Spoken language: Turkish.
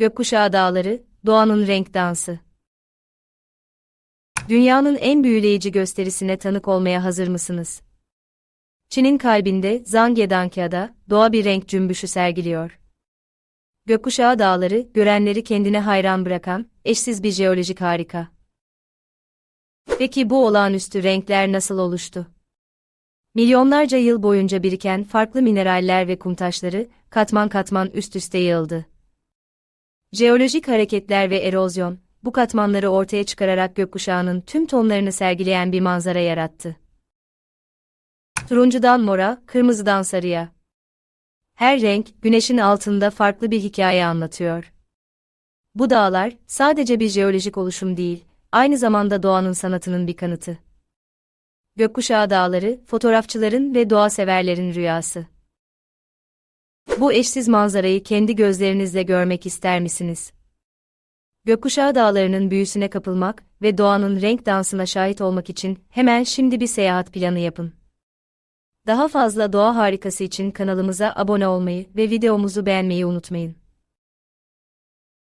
Gökkuşağı Dağları, doğanın renk dansı. Dünyanın en büyüleyici gösterisine tanık olmaya hazır mısınız? Çin'in kalbinde Zhangyedankya'da doğa bir renk cümbüşü sergiliyor. Gökkuşağı Dağları, görenleri kendine hayran bırakan, eşsiz bir jeolojik harika. Peki bu olağanüstü renkler nasıl oluştu? Milyonlarca yıl boyunca biriken farklı mineraller ve kumtaşları, katman katman üst üste yığıldı. Jeolojik hareketler ve erozyon, bu katmanları ortaya çıkararak gökkuşağının tüm tonlarını sergileyen bir manzara yarattı. Turuncudan mora, kırmızıdan sarıya. Her renk, güneşin altında farklı bir hikaye anlatıyor. Bu dağlar, sadece bir jeolojik oluşum değil, aynı zamanda doğanın sanatının bir kanıtı. Gökkuşağı Dağları, fotoğrafçıların ve doğa severlerin rüyası. Bu eşsiz manzarayı kendi gözlerinizle görmek ister misiniz? Gökkuşağı Dağları'nın büyüsüne kapılmak ve doğanın renk dansına şahit olmak için hemen şimdi bir seyahat planı yapın. Daha fazla doğa harikası için kanalımıza abone olmayı ve videomuzu beğenmeyi unutmayın.